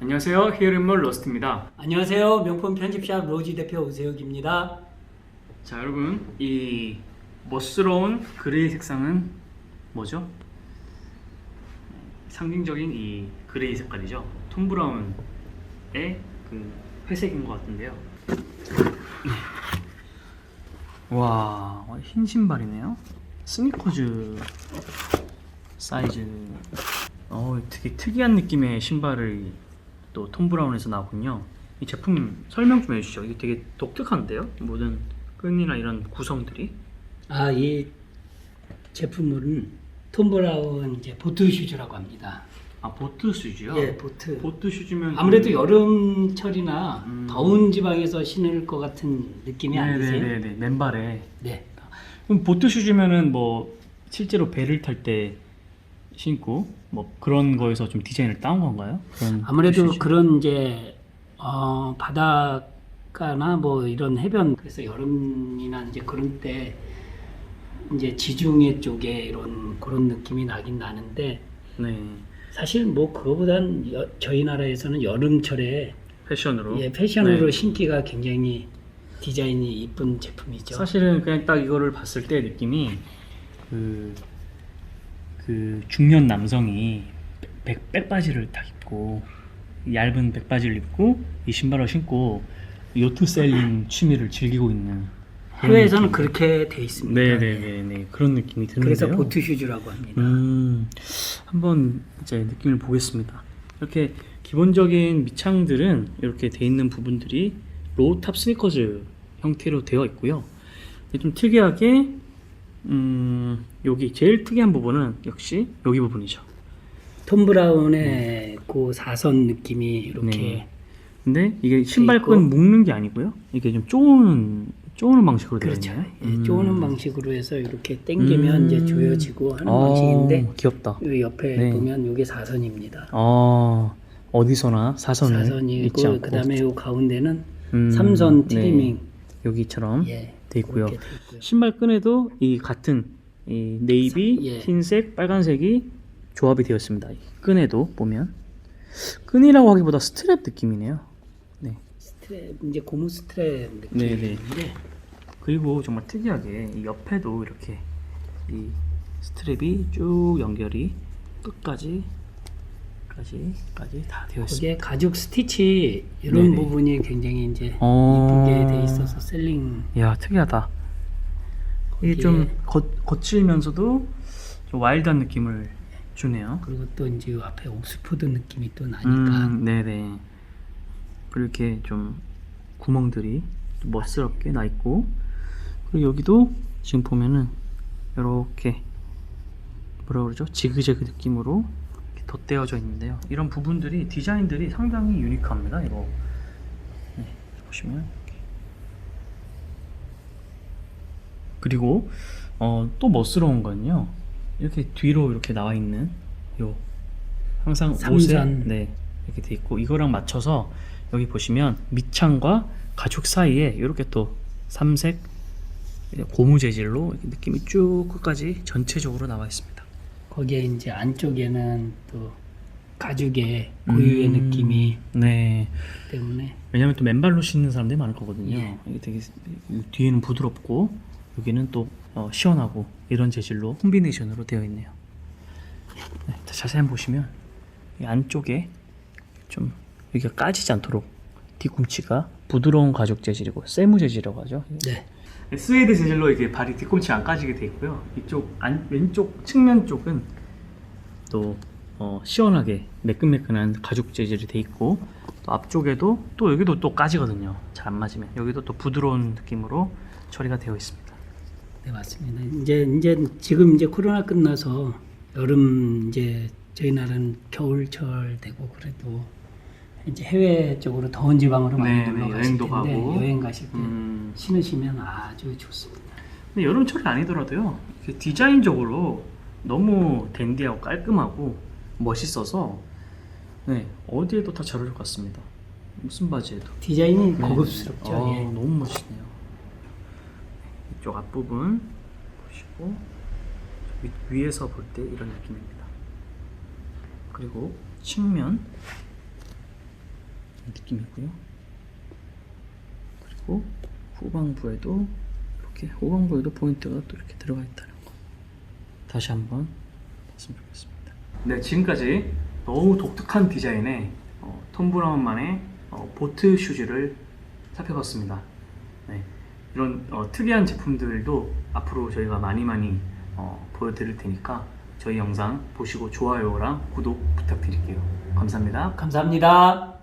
안녕하세요. 히어린몰 러스트입니다. 안녕하세요. 명품 편집샵 로지 대표 우세혁입니다. 자, 여러분, 이 멋스러운 그레이 색상은 뭐죠? 상징적인 이 그레이 색깔이죠. 톰 브라운의 그 회색인 것 같은데요. 와, 흰 신발이네요. 스니커즈 사이즈. 어, 되게 특이한 느낌의 신발을 또 톰 브라운에서 나왔군요. 이 제품 설명 좀 해주시죠. 이게 되게 독특한데요? 모든 끈이나 이런 구성들이. 아, 이 제품은 톰 브라운 이제 보트 슈즈라고 합니다. 아 보트 슈즈요? 예, 보트. 보트 슈즈면 아무래도 여름철이나 음. 더운 지방에서 신을 것 같은 느낌이 아니세요? 네네네 맨발에. 네. 그럼 보트 슈즈면은 뭐 실제로 배를 탈 때 신고 뭐 그런 거에서 좀 디자인을 따온 건가요? 그런 아무래도 슈즈? 그런 이제 어, 바닷가나 뭐 이런 해변 그래서 여름이나 이제 그런 때 이제 지중해 쪽에 이런 그런 느낌이 나긴 나는데 네 사실 뭐 그거보단 여- 저희 나라에서는 여름철에 패션으로. 예, 패션으로 네. 신기가 굉장히 디자인이 이쁜 제품이죠. 사실은 그냥 딱 이거를 봤을 때 느낌이 그, 그 중년 남성이 백, 백바지를 딱 입고 얇은 백바지를 입고 이 신발을 신고 요트 셀링 취미를 즐기고 있는 해외에서는. 그렇게 돼 있습니다. 네네네네 그런 느낌이 드는데요. 그래서 보트 슈즈라고 합니다. 음, 한번 이제 느낌을 보겠습니다. 이렇게 기본적인 밑창들은 이렇게 돼 있는 부분들이 로우탑 스니커즈 형태로 되어 있고요. 좀 특이하게 음, 여기 제일 특이한 부분은 역시 여기 부분이죠. 톰 브라운의 그 사선 느낌이 이렇게 네. 근데 이게 신발끈. 묶는 게 아니고요. 이게 좀 쪼는 쪼는 방식으로 되어 그렇죠. 있네요. 예, 쪼는 방식으로 해서 이렇게 당기면 음. 이제 조여지고 하는 어, 방식인데 귀엽다. 이 옆에 네. 보면 이게 사선입니다. 어, 어디서나 사선을 사선이고 않고 그다음에 이 가운데는 음, 삼선 네. 트리밍 여기처럼 예, 돼 있고요. 돼 있고요. 신발 끈에도 이 같은 이 네이비, 사- 예. 흰색, 빨간색이 조합이. 이 끈에도 보면 끈이라고 하기보다 스트랩 느낌이네요. 네. 스트랩 이제 고무 스트랩 네, 느낌인데 그리고 정말 특이하게 이 옆에도 이렇게 이 스트랩이 쭉 연결이 끝까지 까지까지 다 되어 있습니다. 거기에 가죽 스티치 이런 네네. 부분이 굉장히 이제 어. 이쁘게 돼 있어서 셀링 이야 특이하다. 이게 좀 거, 거칠면서도 좀 와일드한 느낌을 주네요. 그리고 또 이제 이 앞에 옥스포드 느낌이 또 나니까 음, 네네. 그리고 이렇게 좀 구멍들이 좀 멋스럽게 나 있고 그리고 여기도 지금 보면은 이렇게 뭐라 그러죠? 지그재그 느낌으로 덧대어져 있는데요. 이런 부분들이 디자인들이 상당히 유니크합니다. 이거 네, 보시면. 그리고 어, 또 멋스러운 건요. 이렇게 뒤로 이렇게 나와 있는 요 항상 옷에. 네 이렇게 돼 있고 이거랑 맞춰서 여기 보시면 밑창과 가죽 사이에 이렇게 또 삼색 고무 재질로 느낌이 쭉 끝까지 전체적으로 나와 있습니다. 거기에 이제 안쪽에는 또 가죽의 고유의 음, 느낌이 네. 때문에 왜냐면 또 맨발로 신는 사람들이 많을 거거든요. 예. 이게 되게 뒤에는 부드럽고 여기는 또 어, 시원하고 이런 재질로 콤비네이션으로 되어 있네요. 네, 자, 자세히 보시면 이 안쪽에 좀 여기가 까지지 않도록 뒤꿈치가 부드러운 가죽 재질이고 세무 재질이라고 하죠. 네. 스웨이드 재질로 이게 발이 뒤꿈치 안 까지게 돼 있고요. 이쪽 안, 왼쪽 측면 쪽은 또 어, 시원하게 매끈매끈한 가죽 재질이 돼 있고 또 앞쪽에도 또 여기도 또 까지거든요. 잘 안 맞으면 여기도 또 부드러운 느낌으로 처리가 되어 있습니다. 네 맞습니다. 이제 이제 지금 이제 코로나 끝나서 여름 이제 저희 나라는 겨울철 되고 그래도 이제 해외 쪽으로 더운 지방으로 많이 네, 놀러 네, 가실 여행도 텐데 가고. 여행 가실 때 음, 신으시면 아주 좋습니다. 근데 여름철이 아니더라도요. 이렇게 디자인적으로 너무 댄디하고 깔끔하고 멋있어서 네, 어디에도 다 잘 어울릴 것 같습니다. 무슨 바지에도. 디자인이 네. 고급스럽죠. 어, 예. 너무 멋있네요. 이쪽 앞부분 보시고 위, 위에서 볼 때 이런 느낌입니다. 그리고 측면 느낌이고요. 그리고 후방부에도 이렇게 후방부에도 포인트가 또 이렇게 들어가 있다는 거. 다시 한번 봤으면 좋겠습니다. 네, 지금까지 너무 독특한 디자인의 어, 톰 브라운만의 어, 보트 슈즈를 살펴봤습니다. 네, 이런 어, 특이한 제품들도 앞으로 저희가 많이 많이 어, 보여드릴 테니까 저희 영상 보시고 좋아요랑 구독 부탁드릴게요. 감사합니다. 감사합니다.